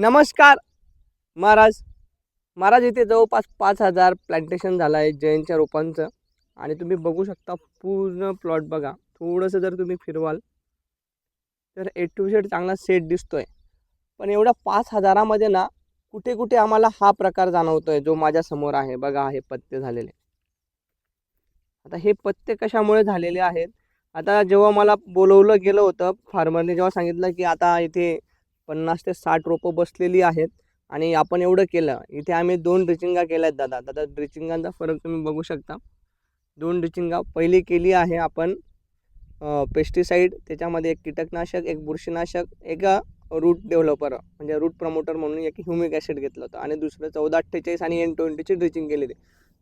नमस्कार. महाराज महाराज इथे जवळपास पाच हजार प्लांटेशन झालं आहे जैनच्या रोपांचं. आणि तुम्ही बघू शकता पूर्ण प्लॉट बघा. थोडंसं जर तुम्ही फिरवाल तर ए टू झेड चांगला सेट दिसतो आहे पण एवढ्या पाच हजारामध्ये ना कुठे कुठे आम्हाला हा प्रकार जाणवतो आहे जो माझ्यासमोर आहे. बघा हे पत्ते झालेले. आता हे पत्ते कशामुळे झालेले आहेत? आता जेव्हा मला बोलवलं गेलं होतं फार्मरने जेव्हा सांगितलं की आता इथे पन्नास ते साठ रोपं बसलेली आहेत आणि आपण एवढं केलं. इथे आम्ही दोन ड्रिचिंगा केल्या आहेत दादा. दादा ड्रिचिंगांचा फरक तुम्ही बघू शकता. दोन ड्रिचिंगा पहिली केली आहे आपण पेस्टिसाईड त्याच्यामध्ये एक कीटकनाशक एक बुरशीनाशक एक रूट डेव्हलपर म्हणजे रूट प्रमोटर म्हणून एक ह्युमिक ॲसिड घेतलं होतं. आणि दुसरं चौदा अठ्ठेचाळीस आणि एन ट्वेंटीची ड्रिचिंग केलेली.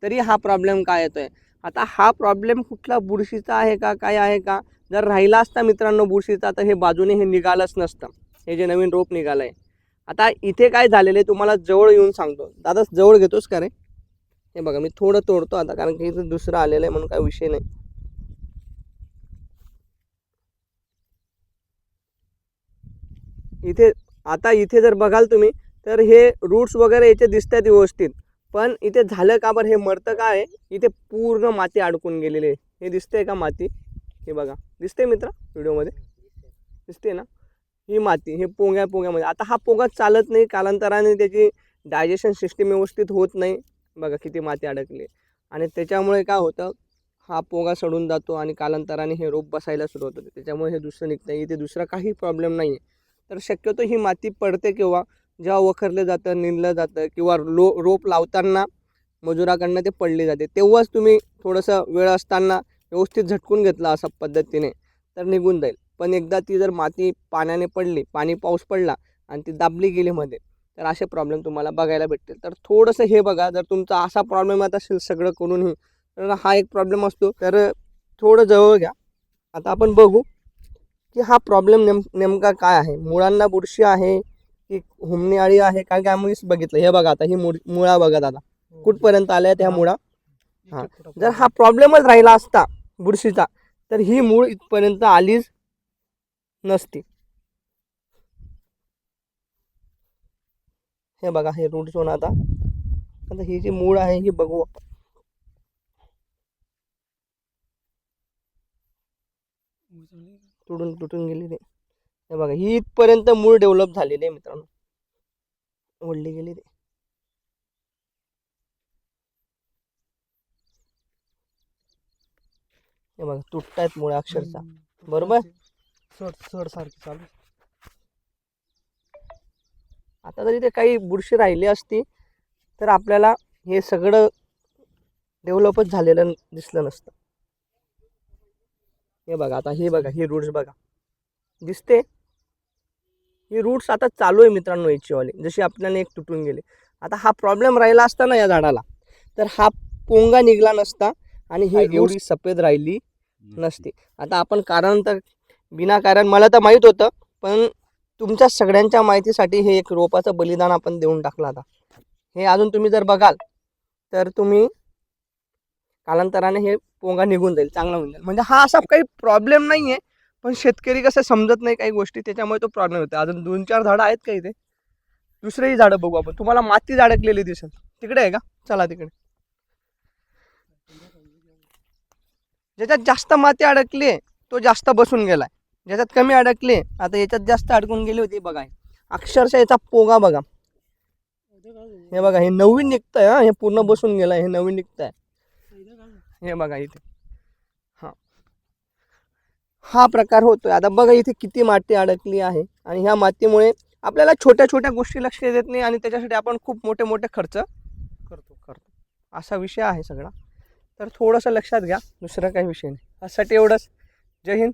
तरी हा प्रॉब्लेम काय येतो आहे आता हा प्रॉब्लेम कुठला? बुरशीचा आहे का? काय आहे का? जर राहिला असता मित्रांनो बुरशीचा तर हे बाजूने हे निघालंच नसतं. हे जे नवीन रोप निघालं आहे आता इथे काय झालेलं आहे तुम्हाला जवळ येऊन सांगतो. दादा जवळ घेतोस का रे? हे बघा मी थोडं तोडतो आता कारण की इथं दुसरं आलेलं आहे म्हणून काय विषय नाही. इथे आता इथे जर बघाल तुम्ही तर हे रूट्स वगैरे याचे दिसतात व्यवस्थित. पण इथे झालं का बरं? हे मरतं का आहे? इथे पूर्ण माती अडकून गेलेली आहे. हे दिसतंय का माती? हे बघा. दिसते मित्र व्हिडिओमध्ये? दिसते ना? ही माती हे पोंग्या पोंग्यामध्ये आता हा पोंगा चालत नाही कालांतराने त्याची डायजेशन सिस्टीम व्यवस्थित होत नाही. बघा किती माती अडकली. आणि त्याच्यामुळे काय होतं हा पोगा सडून जातो आणि कालांतराने हे रोप बसायला सुरू होतं. त्याच्यामुळे हे दुसरं निघतं इथे दुसरा काही प्रॉब्लेम नाही आहे तर शक्यतो ही माती पडते किंवा जेव्हा वखरलं जातं निंदलं जातं किंवा लो रोप लावताना मजुराकडनं ते पडले जाते. तेव्हाच तुम्ही थोडंसं वेळ असताना व्यवस्थित झटकून घेतला असा पद्धतीने तर निघून जाईल. पण एकदा ती जर माती पाण्याने पडली पाणी पाऊस पडला आणि ती दाबली गेली मध्ये तर असे प्रॉब्लेम तुम्हाला बघायला भेटतील. तर थोडंसं हे बघा जर तुमचा असा प्रॉब्लेम येत असेल सगळं करूनही तर हा एक प्रॉब्लेम असतो. तर थोडं जवळ घ्या. आता आपण बघू की हा प्रॉब्लेम नेम नेमका काय आहे? मुळांना बुरशी आहे की हुमणी आळी आहे? काय काय आम्हीच बघितलं. हे बघा आता ही मुळ मुळा बघा दादा. कुठपर्यंत आल्या त्या मुळा? हा. जर हा प्रॉब्लेमच राहिला असता बुरशीचा तर ही मूळ इथपर्यंत आलीच नसती. हे बघा हे रूट झोन आता. आता ही जी मूळ आहे ही बघू आपण. तुटून तुटून गेलेली. ते हे बघा ही इथपर्यंत मूळ डेव्हलप झालेली आहे मित्रांनो. ओढली गेली ते हे बघा तुटतायत मुळे अक्षरशः. बरोबर? सड सड सारखी चालू. आता जरी ते काही बुरशी राहिली असती तर आपल्याला हे सगळं डेव्हलपच झालेलं दिसलं नसतं. हे बघा आता हे बघा ही रूट्स बघा. दिसते. ही रूट्स आता चालू आहे मित्रांनो याचीवाली. जशी आपल्याला एक तुटून गेली. आता हा प्रॉब्लेम राहिला असता ना या झाडाला तर हा पोंगा निघला नसता आणि ही एवढी सफेद राहिली नसती. आता आपण कारण तर विनाकारण मला तर माहीत होतं पण तुमच्या सगळ्यांच्या माहितीसाठी हे एक रोपाचं बलिदान आपण देऊन टाकलं आता. हे अजून तुम्ही जर बघाल तर तुम्ही कालांतराने हे पोंगा निघून जाईल चांगला होऊन जाईल. म्हणजे हा असा काही प्रॉब्लेम नाही आहे पण शेतकरी कसं समजत नाही काही गोष्टी त्याच्यामुळे तो प्रॉब्लेम होतो अजून दोन चार झाडं आहेत का इथे? दुसरेही झाडं बघू आपण. तुम्हाला माती अडकलेली दिसेल. तिकडे आहे का? चला तिकडे. ज्याच्यात जास्त माती अडकली आहे तो जास्त बसून गेलाय. ज्याच्यात कमी अडकले आता याच्यात जास्त अडकून गेली होती बघा. अक्षरशः याचा पोगा बघा. हे बघा हे नवीन निघतंय हा. हे पूर्ण बसून गेलाय हे नवीन निघतंय. हे बघा इथे. हा. हा प्रकार होतोय. आता बघा इथे किती माती अडकली आहे. आणि ह्या मातीमुळे आपल्याला छोट्या छोट्या गोष्टी लक्ष देत नाही आणि त्याच्यासाठी आपण खूप मोठे मोठे खर्च करतो करतो. असा विषय आहे सगळा. तर थोडंसं लक्षात घ्या दुसरा काही विषय नाही. त्यासाठी एवढंच. जय हिंद.